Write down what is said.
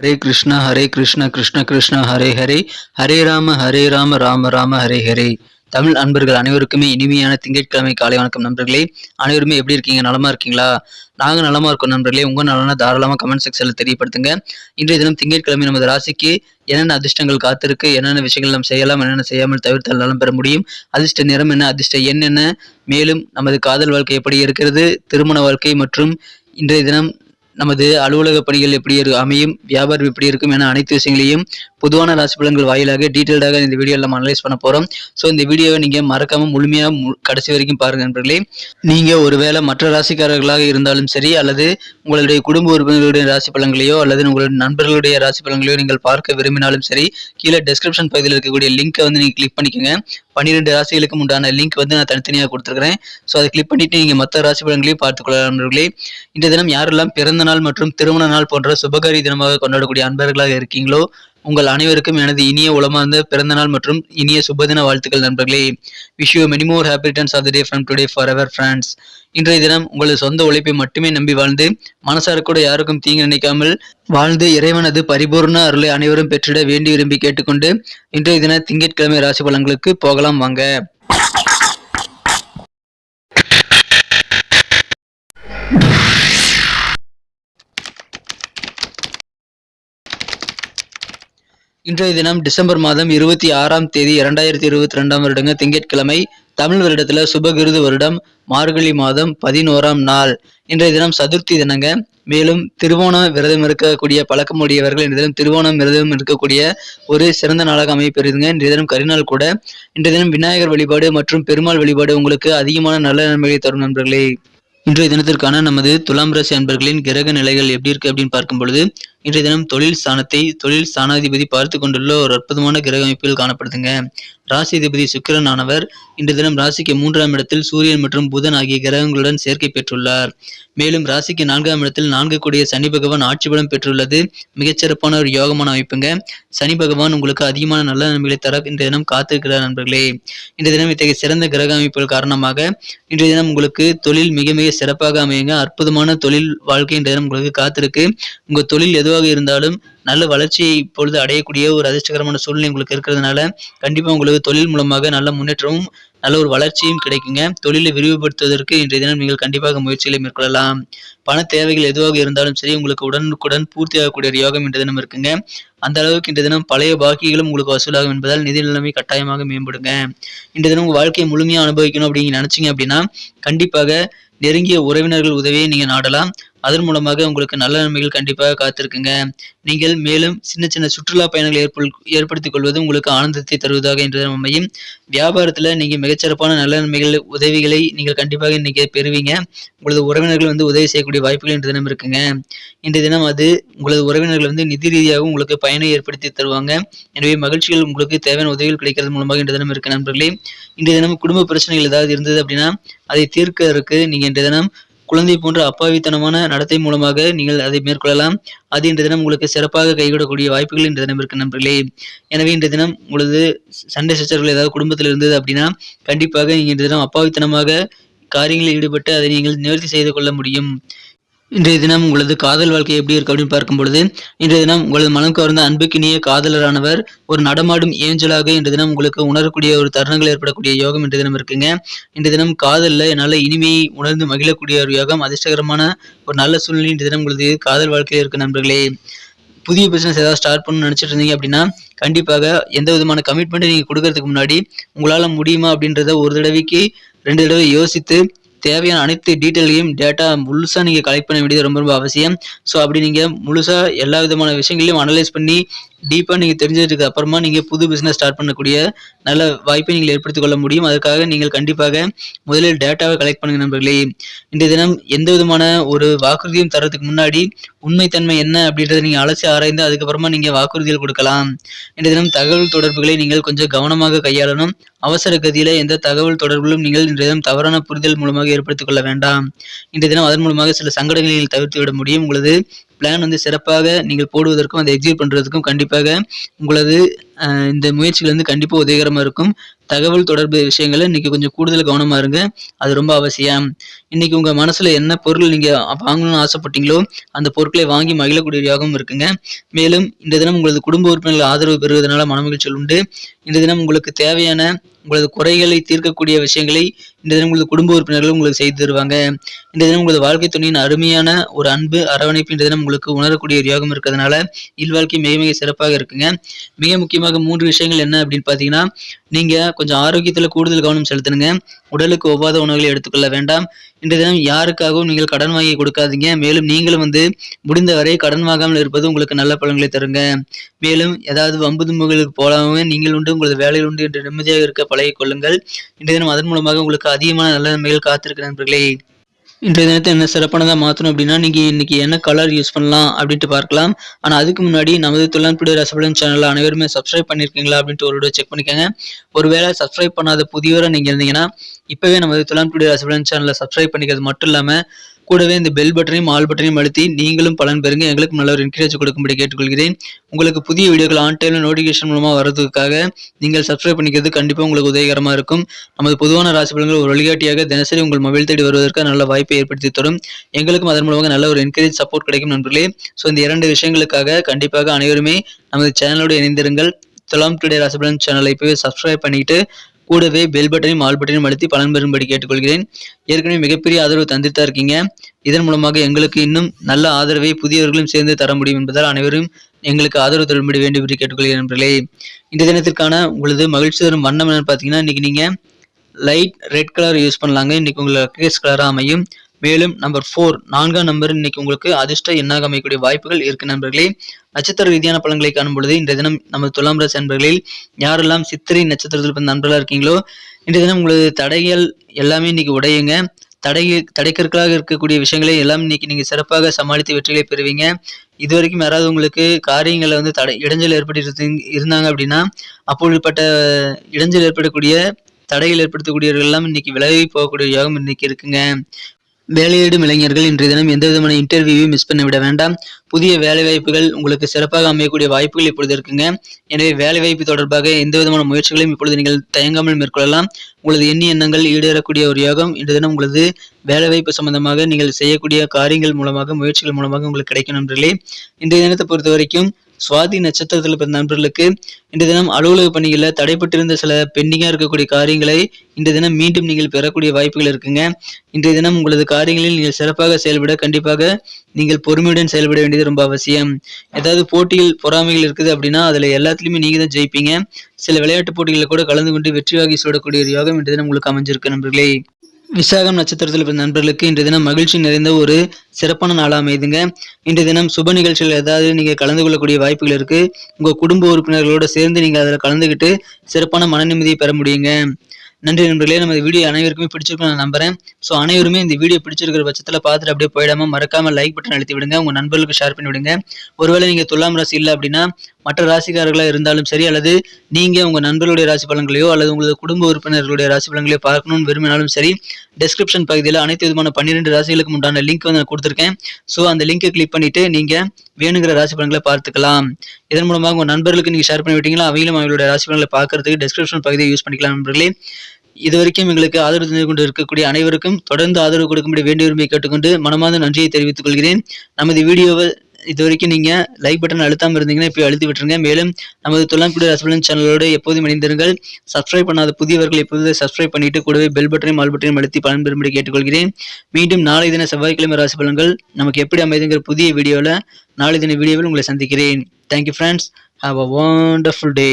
ஹரே கிருஷ்ணா ஹரே கிருஷ்ணா கிருஷ்ண கிருஷ்ணா ஹரே ஹரே. ஹரே ராம ஹரே ராம ராம ராம ஹரே ஹரே. தமிழ் அன்பர்கள் அனைவருக்குமே இனிமையான திங்கட்கிழமை காலை வணக்கம் நண்பர்களே. அனைவருமே எப்படி இருக்கீங்க? நலமா இருக்கீங்களா? நாங்க நலமா இருக்கோம் நண்பர்களே. உங்க நலனா தாராளமா கமெண்ட் செக்ஷன்ல தெரியப்படுத்துங்க. இன்றைய தினம் திங்கட்கிழமை நமது ராசிக்கு என்னென்ன அதிர்ஷ்டங்கள் காத்திருக்கு என்னென்ன விஷயங்கள் நாம் செய்யலாம் என்னென்ன செய்யாமல் தவிர்த்தால் நலம் பெற முடியும் அதிர்ஷ்ட நிறம் என்ன அதிர்ஷ்ட என்னென்ன மேலும் நமது காதல் வாழ்க்கை எப்படி இருக்கிறது திருமண வாழ்க்கை மற்றும் இன்றைய தினம் நமது அலுவலக பணிகள் எப்படி அமையும் வியாபாரம் எப்படி இருக்கும் என அனைத்து விஷயங்களையும் பொதுவான ராசி பலன்கள் வாயிலாக டீட்டெயில்டாக இந்த வீடியோவில் நம்ம அனலைஸ் பண்ண போகிறோம் ஸோ இந்த வீடியோவை நீங்கள் மறக்காம முழுமையாக மு- கடைசி வரைக்கும் பாருங்க நண்பர்களே. நீங்கள் ஒருவேளை மற்ற ராசிக்காரர்களாக இருந்தாலும் சரி அல்லது உங்களுடைய குடும்ப உறுப்பினர்களுடைய ராசி பலன்களையோ அல்லது உங்களுடைய நண்பர்களுடைய ராசி பலன்களையோ நீங்கள் பார்க்க விரும்பினாலும் சரி கீழே டெஸ்கிரிப்ஷன் பகுதியில் இருக்கக்கூடிய லிங்கை வந்து நீங்கள் கிளிக் பண்ணிக்கோங்க. பன்னிரெண்டு ராசிகளுக்கும் உண்டான லிங்க் வந்து நான் தனித்தனியாக கொடுத்துருக்கிறேன். ஸோ அதை கிளிக் பண்ணிட்டு நீங்கள் மற்ற ராசி பலன்களையும் பார்த்துக்கொள்ளலாம் நண்பர்களே. இந்த தினம் யாரெல்லாம் பிறந்த நாள் மற்றும் திருமண நாள் போன்ற சுபகாரி தினமாக கொண்டாடக்கூடிய அன்பர்களாக இருக்கீங்களோ உங்கள் அனைவருக்கும் எனது இனிய உளமார்ந்த பிறந்தநாள் மற்றும் இனிய சுபதின வாழ்த்துக்கள் நண்பர்களே. Wish you many more happy returns of the day from today forever friends இன்றைய தினம் உங்களது சொந்த உழைப்பை மட்டுமே நம்பி வாழ்ந்து மனசார கூட யாருக்கும் தீங்கு நினைக்காமல் வாழ்ந்து இறைவனது பரிபூர்ண அருளை அனைவரும் பெற்றிட வேண்டி விரும்பி கேட்டுக்கொண்டு இன்றைய தின திங்கட்கிழமை ராசி பலன்களுக்கு போகலாம் வாங்க. இன்றைய தினம் டிசம்பர் மாதம் இருபத்தி ஆறாம் தேதி இரண்டாயிரத்தி இருபத்தி ரெண்டாம் வருடங்க திங்கட்கிழமை தமிழ் வருடத்துல சுபகிருது வருடம் மார்கழி மாதம் பதினோராம் நாள். இன்றைய தினம் சதுர்த்தி தினங்க. மேலும் திருவோணம் விரதம் இருக்கக்கூடிய பழக்கமுடையவர்கள் இன்றைய தினம் திருவோணம் விரதம் இருக்கக்கூடிய ஒரு சிறந்த நாளாக அமைப்பெறுதுங்க இன்றைய தினம் கரிநாள் கூட. இன்றைய தினம் விநாயகர் வழிபாடு மற்றும் பெருமாள் வழிபாடு உங்களுக்கு அதிகமான நல்ல நன்மைகளை தரும் நண்பர்களே. இன்றைய தினத்திற்கான நமது துலாம் ராசி அன்பர்களின் கிரக நிலைகள் எப்படி இருக்கு அப்படின்னு பார்க்கும் பொழுது இன்றைய தினம் தொழில் ஸ்தானத்தை தொழில் ஸ்தானாதிபதி பார்த்து கொண்டுள்ள ஒரு அற்புதமான கிரக அமைப்பில் காணப்படுதுங்க. ராசிதிபதி சுக்கிரன் ஆனவர் இன்று தினம் ராசிக்கு மூன்றாம் இடத்தில் சூரியன் மற்றும் புதன் ஆகிய கிரகங்களுடன் சேர்க்கை பெற்றுள்ளார். மேலும் ராசிக்கு நான்காம் இடத்தில் நான்கு கூடிய சனி பகவான் ஆட்சி பலம் பெற்றுள்ளது. மிகச்சிறப்பான ஒரு யோகமான அமைப்புங்க. சனி பகவான் உங்களுக்கு அதிகமான நல்ல நன்மைகளை தர இன்றைய தினம் காத்திருக்கிறார் நண்பர்களே. இன்றைய தினம் இத்தகைய சிறந்த கிரக அமைப்புகள் காரணமாக இன்றைய தினம் உங்களுக்கு தொழில் மிக மிக சிறப்பாக அமையுங்க. அற்புதமான தொழில் வாழ்க்கை இன்றைய தினம் உங்களுக்கு காத்திருக்கு. உங்கள் தொழில் எதுவாக இருந்தாலும் நல்ல வளர்ச்சியை இப்பொழுது அடையக்கூடிய ஒரு அதிர்ஷ்டகரமான சூழ்நிலை உங்களுக்கு இருக்கிறதுனால கண்டிப்பா உங்களுக்கு தொழில் மூலமாக நல்ல முன்னேற்றமும் நல்ல ஒரு வளர்ச்சியும் கிடைக்குங்க. தொழிலை விரிவுபடுத்துவதற்கு இன்றைய தினம் நீங்கள் கண்டிப்பாக முயற்சிகளை மேற்கொள்ளலாம். பண தேவைகள் எதுவாக இருந்தாலும் சரி உங்களுக்கு உடனுக்குடன் பூர்த்தியாகக்கூடிய ஒரு யோகம் இன்றைய தினம் இருக்குங்க. அந்த அளவுக்கு இன்றைய தினம் பழைய பாக்கிகளும் உங்களுக்கு வசூலாகும் என்பதால் நிதி நிலைமை கட்டாயமாக மேம்படுங்க. இன்றைய தினம் உங்கள் வாழ்க்கையை முழுமையாக அனுபவிக்கணும் அப்படின்னு நினைச்சீங்க அப்படின்னா கண்டிப்பாக நெருங்கிய உறவினர்கள் உதவியை நீங்க நாடலாம். அதன் மூலமாக உங்களுக்கு நல்ல நன்மைகள் கண்டிப்பாக காத்திருக்குங்க. நீங்கள் மேலும் சின்ன சின்ன சுற்றுலா பயணங்களை ஏற்படுத்திக் கொள்வது உங்களுக்கு ஆனந்தத்தை தருவதாக என்ற தினம் வியாபாரத்தில் வியாபாரத்துல நீங்க மிகச்சிறப்பான நல்ல நன்மைகள் உதவிகளை நீங்கள் கண்டிப்பாக இன்னைக்கு பெறுவீங்க. உங்களது உறவினர்கள் வந்து உதவி செய்யக்கூடிய வாய்ப்புகள் இன்று தினம் இருக்குங்க. இன்றைய தினம் அது உங்களது உறவினர்கள் வந்து நிதி ரீதியாகவும் உங்களுக்கு பயனை ஏற்படுத்தி தருவாங்க. எனவே மகிழ்ச்சிகள் உங்களுக்கு தேவையான உதவிகள் கிடைக்கிறது மூலமாக இன்றைய தினம் இருக்கு நண்பர்களே. இன்றைய தினம் குடும்ப பிரச்சனைகள் ஏதாவது இருந்தது அப்படின்னா அதை தீர்க்கறதுக்கு நீங்க இன்றைய தினம் குழந்தை போன்ற அப்பாவித்தனமான நடத்தை மூலமாக நீங்கள் அதை மேற்கொள்ளலாம். அது இன்றைய தினம் உங்களுக்கு சிறப்பாக கைவிடக்கூடிய வாய்ப்புகள் இன்றைய தினம் இருக்கு நண்பர்களே. எனவே இன்றைய தினம் உங்களது சண்டை சச்சரவுகள் ஏதாவது குடும்பத்தில் இருந்தது அப்படின்னா கண்டிப்பாக நீங்கள் இன்றைய தினம் அப்பாவித்தனமாக காரியங்களில் ஈடுபட்டு அதை நீங்கள் நிவர்த்தி செய்து கொள்ள முடியும். இன்றைய தினம் உங்களது காதல் வாழ்க்கை எப்படி இருக்கு அப்படின்னு பார்க்கும் பொழுது இன்றைய தினம் உங்களது மனம் கவர்ந்த அன்புக்கினிய காதலரானவர் ஒரு நடமாடும் ஏஞ்சலாக இன்றைய தினம் உங்களுக்கு உணரக்கூடிய ஒரு தருணங்கள் ஏற்படக்கூடிய யோகம் இன்றைய தினம் இருக்குங்க. இன்றைய தினம் காதலில் என்னால் இனிமையை உணர்ந்து மகிழக்கூடிய ஒரு யோகம் அதிர்ஷ்டகரமான ஒரு நல்ல சூழ்நிலை இன்றைய தினம் உங்களது காதல் வாழ்க்கையில் இருக்கு நண்பர்களே. புதிய பிசினஸ் ஏதாவது ஸ்டார்ட் பண்ணணும்னு நினச்சிட்டு இருந்தீங்க அப்படின்னா கண்டிப்பாக எந்த விதமான கமிட்மெண்ட்டை நீங்கள் கொடுக்கறதுக்கு முன்னாடி உங்களால் முடியுமா அப்படின்றத ஒரு தடவைக்கு ரெண்டு தடவை யோசித்து தேவையான அனைத்து டீட்டெயிலையும் டேட்டா முழுசாக நீங்கள் கலெக்ட் பண்ண வேண்டியது ரொம்ப ரொம்ப அவசியம். ஸோ அப்படி நீங்கள் முழுசாக எல்லா விதமான விஷயங்களையும் அனலைஸ் பண்ணி டீப்பாக நீங்கள் தெரிஞ்சதுக்கு அப்புறமா நீங்கள் புது பிஸ்னஸ் ஸ்டார்ட் பண்ணக்கூடிய நல்ல வாய்ப்பை நீங்கள் ஏற்படுத்திக் கொள்ள முடியும். அதற்காக நீங்கள் கண்டிப்பாக முதலில் டேட்டாவை கலெக்ட் பண்ணுங்க நண்பர்களே. இன்றைய தினம் எந்த விதமான ஒரு வாக்குறுதியும் தரதுக்கு முன்னாடி உண்மைத்தன்மை என்ன அப்படின்றத நீங்கள் அலசி ஆராய்ந்து அதுக்கப்புறமா நீங்கள் வாக்குறுதிகள் கொடுக்கலாம். இன்றைய தினம் தகவல் தொடர்புகளை நீங்கள் கொஞ்சம் கவனமாக கையாளணும். அவசர கதியில எந்த தகவல் தொடர்பிலும் நீங்கள் இன்றைய தினம் தவறான புரிதல் மூலமாக ஏற்படுத்திக் கொள்ள வேண்டாம். இன்றைய தினம் அதன் மூலமாக சில சங்கடங்களை தவிர்த்து விட முடியும். உங்களது பிளான் வந்து சிறப்பாக நீங்கள் போடுவதற்கும் அதை எக்ஸிக்யூட் பண்ணுறதுக்கும் கண்டிப்பாக உங்களது இந்த முயற்சிகள் வந்து கண்டிப்பாக உதவிகரமாக இருக்கும். தகவல் தொடர்பு விஷயங்களை இன்னைக்கு கொஞ்சம் கூடுதல் கவனமாக இருங்க. அது ரொம்ப அவசியம். இன்னைக்கு உங்கள் மனசில் என்ன பொருள் நீங்கள் வாங்கணும்னு ஆசைப்பட்டீங்களோ அந்த பொருட்களை வாங்கி மகிழக்கூடிய யோகம் இருக்குங்க. மேலும் இந்த தினம் உங்களது குடும்ப உறுப்பினர்கள் ஆதரவு பெறுவதனால மனமகிழ்ச்சிகள் உண்டு. இந்த தினம் உங்களுக்கு தேவையான உங்களது குறைகளை தீர்க்கக்கூடிய விஷயங்களை இந்த தினம் உங்களது குடும்ப உறுப்பினர்கள் உங்களுக்கு செய்து தருவாங்க. இந்த தினம் உங்களது வாழ்க்கை துணையின் அருமையான ஒரு அன்பு அரவணைப்பு இந்த தினம் உங்களுக்கு உணரக்கூடிய ஒரு யோகம் இருக்கிறதுனால இல்வாழ்க்கை மிக மிக சிறப்பாக இருக்குங்க. மிக முக்கியமாக மூன்று விஷயங்கள் என்ன அப்படின்னு பார்த்தீங்கன்னா நீங்க கொஞ்சம் ஆரோக்கியத்தில் கூடுதல் கவனம் செலுத்தணுங்க உடலுக்கு ஒவ்வாத உணவுகளை எடுத்துக்கொள்ள வேண்டாம். இன்றைய தினம் யாருக்காகவும் நீங்கள் கடன் வாங்கி கொடுக்காதீங்க. மேலும் நீங்களும் வந்து முடிந்தவரை கடன் வாங்காமல் இருப்பது உங்களுக்கு நல்ல பலன்களை தருங்க. மேலும் ஏதாவது வம்பு தும்புகளுக்கு போலாமே நீங்கள் உண்டு உங்களது வேலையில் உண்டு என்று நிம்மதியாக இருக்க பழகிக் கொள்ளுங்கள் இன்றைய தினம் அதன் மூலமாக உங்களுக்கு அதிகமான நல்ல நன்மைகள் காத்திருக்க நண்பர்களே இன்றைய தினத்தை என்ன சிறப்பானதாக மாற்றணும் அப்படின்னா நீங்கள் இன்னைக்கு என்ன கலர் யூஸ் பண்ணலாம் அப்படின்ட்டு பார்க்கலாம். ஆனால் அதுக்கு முன்னாடி நமது துள்ளான்புடி ரசபலன் சேனலில் அனைவருமே சப்ஸ்கிரைப் பண்ணியிருக்கீங்களா அப்படின்ட்டு ஒரு செக் பண்ணிக்கோங்க. ஒருவேளை சப்ஸ்கிரைப் பண்ணாத புதியவரை நீங்கள் இருந்தீங்கன்னா இப்போவே நமது துள்ளான்புடி ரசபலன் சேனலை சப்ஸ்கிரைப் பண்ணிக்கிறது மட்டும் இல்லாமல் கூடவே இந்த பெல் பட்டனையும் ஆல் பட்டனையும் அழுத்தி நீங்களும் பலன் பெறுங்க. எங்களுக்கு நல்ல ஒரு என்கரேஜ் கொடுக்கும்படி கேட்டுக்கொள்கிறேன். உங்களுக்கு புதிய வீடியோக்கள் ஆன் டைமில் நோட்டிஃபிகேஷன் மூலமாக வர்றதுக்காக நீங்கள் சப்ஸ்கிரைப் பண்ணிக்கிறது கண்டிப்பாக உங்களுக்கு உதவிகரமாக இருக்கும். நமது பொதுவான ராசி பலன்கள் ஒரு வழிகாட்டியாக தினசரி உங்கள் மொபைல் தேடி வருவதற்கு நல்ல வாய்ப்பை ஏற்படுத்தி தரும். எங்களுக்கும் அதன் மூலமாக நல்ல ஒரு என்கரேஜ் சப்போர்ட் கிடைக்கும் நண்பர்களே. ஸோ இந்த இரண்டு விஷயங்களுக்காக கண்டிப்பாக அனைவருமே நமது சேனலோடு இணைந்திருங்கள். துலாம் டுடே ராசிபலன் சேனலை இப்போவே சப்ஸ்கிரைப் பண்ணிட்டு கூடவே பெல் பட்டனையும் ஆல் பட்டனையும் அழுத்தி பலன் பெறும்படி கேட்டுக்கொள்கிறேன். ஏற்கனவே மிகப்பெரிய ஆதரவு தந்துட்டு தான் இருக்கீங்க. இதன் மூலமாக எங்களுக்கு இன்னும் நல்ல ஆதரவை புதியவர்களும் சேர்ந்து தர முடியும் என்பதால் அனைவரும் எங்களுக்கு ஆதரவு தரும்படி வேண்டும் என்று கேட்டுக்கொள்கிறேன் நண்பர்களே. இந்த தினத்திற்கான உங்களது மகிழ்ச்சி தரும் வண்ணம் என்னன்னு பார்த்தீங்கன்னா இன்னைக்கு நீங்கள் லைட் ரெட் கலர் யூஸ் பண்ணலாங்க. இன்னைக்கு உங்களுக்கு கேஸ் கலராக அமையும். மேலும் நம்பர் ஃபோர் நான்காம் நம்பர் இன்னைக்கு உங்களுக்கு அதிர்ஷ்ட எண்ணாக அமையக்கூடிய வாய்ப்புகள் இருக்கு நண்பர்களே. நட்சத்திர ரீதியான பலன்களை காணும் பொழுது இன்றைய தினம் நமது துலாம் ராசி நண்பர்களில் யாரெல்லாம் சித்திரை நட்சத்திரத்தில் பிறந்த நண்பர்களாக இருக்கீங்களோ இன்றைய தினம் உங்களது தடைகள் எல்லாமே இன்னைக்கு உடையுங்க. தடை தடைக்கற்களாக இருக்கக்கூடிய விஷயங்களை எல்லாம் இன்னைக்கு நீங்கள் சிறப்பாக சமாளித்து வெற்றிகளை பெறுவீங்க. இது வரைக்கும் யாராவது உங்களுக்கு காரியங்களில் வந்து தடை இடைஞ்சல் ஏற்பட்டு இருந்தாங்க அப்படின்னா அப்பொழுதுப்பட்ட இடைஞ்சல் ஏற்படக்கூடிய தடைகள் ஏற்படுத்தக்கூடியவர்கள் எல்லாம் இன்னைக்கு விலகி போகக்கூடிய யோகம் இன்னைக்கு இருக்குங்க. வேலையிடும் இளைஞர்கள் இன்றைய தினம் எந்த விதமான இன்டர்வியூவையும் மிஸ் பண்ண விட வேண்டாம். புதிய வேலை வாய்ப்புகள் உங்களுக்கு சிறப்பாக அமையக்கூடிய வாய்ப்புகள் இப்பொழுது இருக்குங்க. எனவே வேலை வாய்ப்பு தொடர்பாக எந்த விதமான முயற்சிகளையும் இப்பொழுது நீங்கள் தயங்காமல் மேற்கொள்ளலாம். உங்களது எண்ணி எண்ணங்கள் ஈடேறக்கூடிய ஒரு யோகம் இன்றைய தினம் உங்களது வேலை வாய்ப்பு சம்பந்தமாக நீங்கள் செய்யக்கூடிய காரியங்கள் மூலமாக முயற்சிகள் மூலமாக உங்களுக்கு கிடைக்கும் நண்பர்களே. இன்றைய தினத்தை பொறுத்த வரைக்கும் சுவாதி நட்சத்திரத்தில் பிறந்த நண்பர்களுக்கு இன்றைய தினம் அலுவலக பணிகளில் தடைப்பட்டிருந்த சில பெண்டிங்காக இருக்கக்கூடிய காரியங்களை இன்றைய தினம் மீண்டும் நீங்கள் பெறக்கூடிய வாய்ப்புகள் இருக்குங்க. இன்றைய தினம் உங்களது காரியங்களில் நீங்கள் சிறப்பாக செயல்பட கண்டிப்பாக நீங்கள் பொறுமையுடன் செயல்பட வேண்டியது ரொம்ப அவசியம். ஏதாவது போட்டியில் பொறாமைகள் இருக்குது அப்படின்னா அதில் எல்லாத்துலேயுமே நீங்கள் தான் ஜெயிப்பீங்க. சில விளையாட்டு போட்டிகளில் கூட கலந்து கொண்டு வெற்றி வாகி சூடக்கூடிய ஒரு யோகம் இன்றைய தினம் உங்களுக்கு அமைஞ்சிருக்கு நண்பர்களே. விசாகம் நட்சத்திரத்தில் பிறந்த நண்பர்களுக்கு இன்றைய தினம் மகிழ்ச்சி நிறைந்த ஒரு சிறப்பான நாளாக அமைதுங்க இன்றைய தினம் சுப நிகழ்ச்சிகள் ஏதாவது நீங்கள் கலந்து கொள்ளக்கூடிய வாய்ப்புகள் இருக்கு. உங்கள் குடும்ப உறுப்பினர்களோட சேர்ந்து நீங்கள் அதில் கலந்துக்கிட்டு சிறப்பான மன நிம்மதியை பெற முடியுங்க. நன்றி நண்பர்களே நம்ம வீடியோ அனைவருக்குமே பிடிச்சிருக்கும் நான் நம்புறேன். ஸோ அனைவருமே இந்த வீடியோ பிடிச்சிருக்கிற பட்சத்தில் பார்த்துட்டு அப்படியே போயிடாம மறக்காம லைக் பட்டன் அழுத்தி விடுங்க. உங்க நண்பர்களுக்கு ஷேர் பண்ணி விடுங்க. ஒருவேளை நீங்க துலாம் ராசி இல்லை அப்படின்னா மற்ற ராசிக்காரர்களாக இருந்தாலும் சரி அல்லது நீங்க உங்க நண்பர்களுடைய ராசி பலன்களையோ அல்லது உங்களது குடும்ப உறுப்பினர்களுடைய ராசி பலன்களையோ பார்க்கணும்னு விரும்பினாலும் சரி டெஸ்கிரிப்ஷன் பகுதியில் அனைத்து விதமான பன்னிரெண்டு ராசிகளுக்கு உண்டான லிங்க் வந்து நான் கொடுத்துருக்கேன். ஸோ அந்த லிங்கை கிளிக் பண்ணிட்டு நீங்க வேணுங்கிற ராசி பலன்களை பார்த்துக்கலாம். இதன் மூலமாக உங்க நண்பர்களுக்கு நீங்க ஷேர் பண்ணி விட்டீங்களா? அவங்களும் அவங்களுடைய ராசி பலன்களை பார்க்கறதுக்கு டெஸ்கிரிப்ஷன் பகுதியை யூஸ் பண்ணிக்கலாம் நண்பர்களே. இதுவரைக்கும் எங்களுக்கு ஆதரவு தந்து கொண்டு இருக்கக்கூடிய அனைவருக்கும் தொடர்ந்து ஆதரவு கொடுக்கும்படி வேண்டிய உரிமை கேட்டுக்கொண்டு மனமார்ந்த நன்றியை தெரிவித்துக் கொள்கிறேன். நமது வீடியோவை இது வரைக்கும் நீங்க லைக் பட்டன் அழுத்தாம இருந்தீங்கன்னா இப்போ அழுத்தி விட்டுருங்க. மேலும் நமது தொல்லாங்குடி ரசபலன் சேனலோடு எப்போதும் இணைந்திருங்கள். சப்ஸ்கிரைப் பண்ணாத புதியவர்கள் எப்போது சப்ஸ்கிரைப் பண்ணிட்டு கூடவே பெல் பட்டனையும் ஆல் பட்டனையும் அழுத்தி பலன் பெறும்படி கேட்டுக்கொள்கிறேன். மீண்டும் நாளை தின செவ்வாய்க்கிழமை ராசி பலன்கள் நமக்கு எப்படி அமைதுங்கிற புதிய வீடியோவில் நாளை தின வீடியோவில் உங்களை சந்திக்கிறேன். Thank you friends have a wonderful day